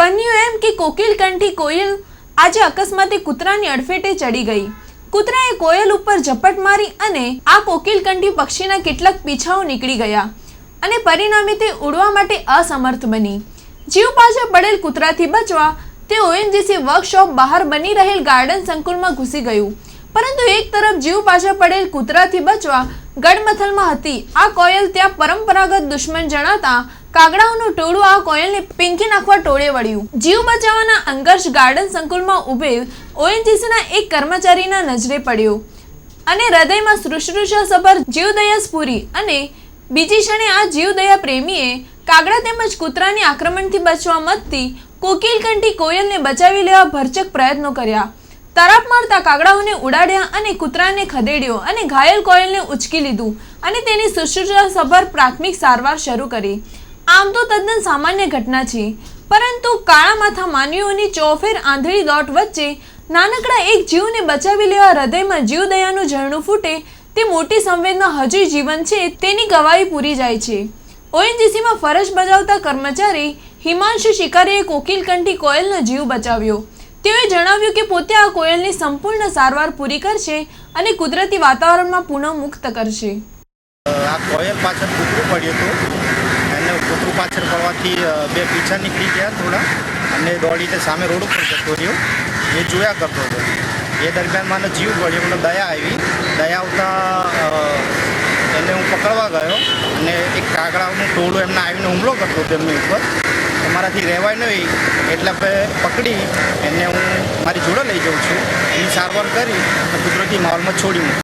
બન્યું એમ કે કોકિલ કંઠી કોયલ આજે અકસ્માતે કૂતરાની અડફેટે ચડી ગઈ. કૂતરાએ કોયલ ઉપર ઝપટ મારી અને આ કોકિલ કંઠી પક્ષીના કેટલાક પીછાઓ નીકળી ગયા અને પરિણામે તે ઉડવા માટે અસમર્થ બની. જીવ પાછળ પડેલ કૂતરાથી બચવા તે ઓએનજીસી વર્કશોપ બહાર બની રહેલ ગાર્ડન સંકુલમાં ઘૂસી ગયું. પરંતુ એક તરફ જીવ પાછળ પડેલ કૂતરાથી બચવા ગડમથલમાં હતી. આ કોયલ ત્યાં પરંપરાગત દુશ્મન જણાતા કાગડાઓનું ટોળું આ કોયલને પિંકી નાખવા ટોળે વળ્યું. જીવ બચાવવાના અંગર્ષ ગાર્ડન સંકુલમાં ઉભેલ ઓએનજીસીના એક કર્મચારીના નજરે પડ્યો અને હૃદયમાં શુશ્રુષા સભર જીવદયા સ્ફુરી અને બીજી ક્ષણે આ જીવદયા પ્રેમીએ કાગડા તેમજ કૂતરાની આક્રમણથી બચવા મતથી કોકિલકંઠી કોયલને બચાવી લેવા ભરચક પ્રયત્નો કર્યા. તરાપ મારતા કાગડાઓને ઉડાડ્યા અને કૂતરાને ખદેડ્યો અને ઘાયલ કોયલને ઉચકી લીધું અને તેની શુશ્રુષા સભર પ્રાથમિક સારવાર શરૂ કરી. આમ તો તદ્દન સામાન્ય ઘટના છે. પરંતુ કાળા માથા માનવીઓની ચોફેર આંધળી દોટ વચ્ચે નાનકડા એક જીવને બચાવી લેવા હૃદયમાં જીવદયાનું ઝરણું ફૂટે તે મોટી સંવેદના હજુ જીવન છે, તેની ગવાહી પૂરી જાય છે. ઓએનજીસીમાં ફરજ બજાવતા કર્મચારી હિમાંશુ શિકારીએ કોકિલકંઠી કોયલનો જીવ બચાવ્યો. તેઓએ જણાવ્યું કે પોતે આ કોયલની સંપૂર્ણ સારવાર પૂરી કરશે અને કુદરતી વાતાવરણમાં પુનઃ મુક્ત કરશે. આ કોયલ પાછળ કૂતરું પડ્યું હતું. એને પાછળ પડવાથી બે પીછા નીકળી ગયા થોડા અને દોડીને સામે રોડ ઉપર જતો રહ્યો. એ જોયા કરતો હતો. એ દરમિયાન મને જીવ ગળ્યો, મને દયા આવી. દયા આવતા એને હું પકડવા ગયો અને એક કાગડાનું ટોળું એમને આવીને હુમલો કરતો હતો એમની ઉપર. તમારાથી રહેવાય નહીં, એટલે પકડી એને હું મારી જોડે લઈ જાઉં છું. એની સારવાર કરી અને કુદરતી માહોલમાં છોડી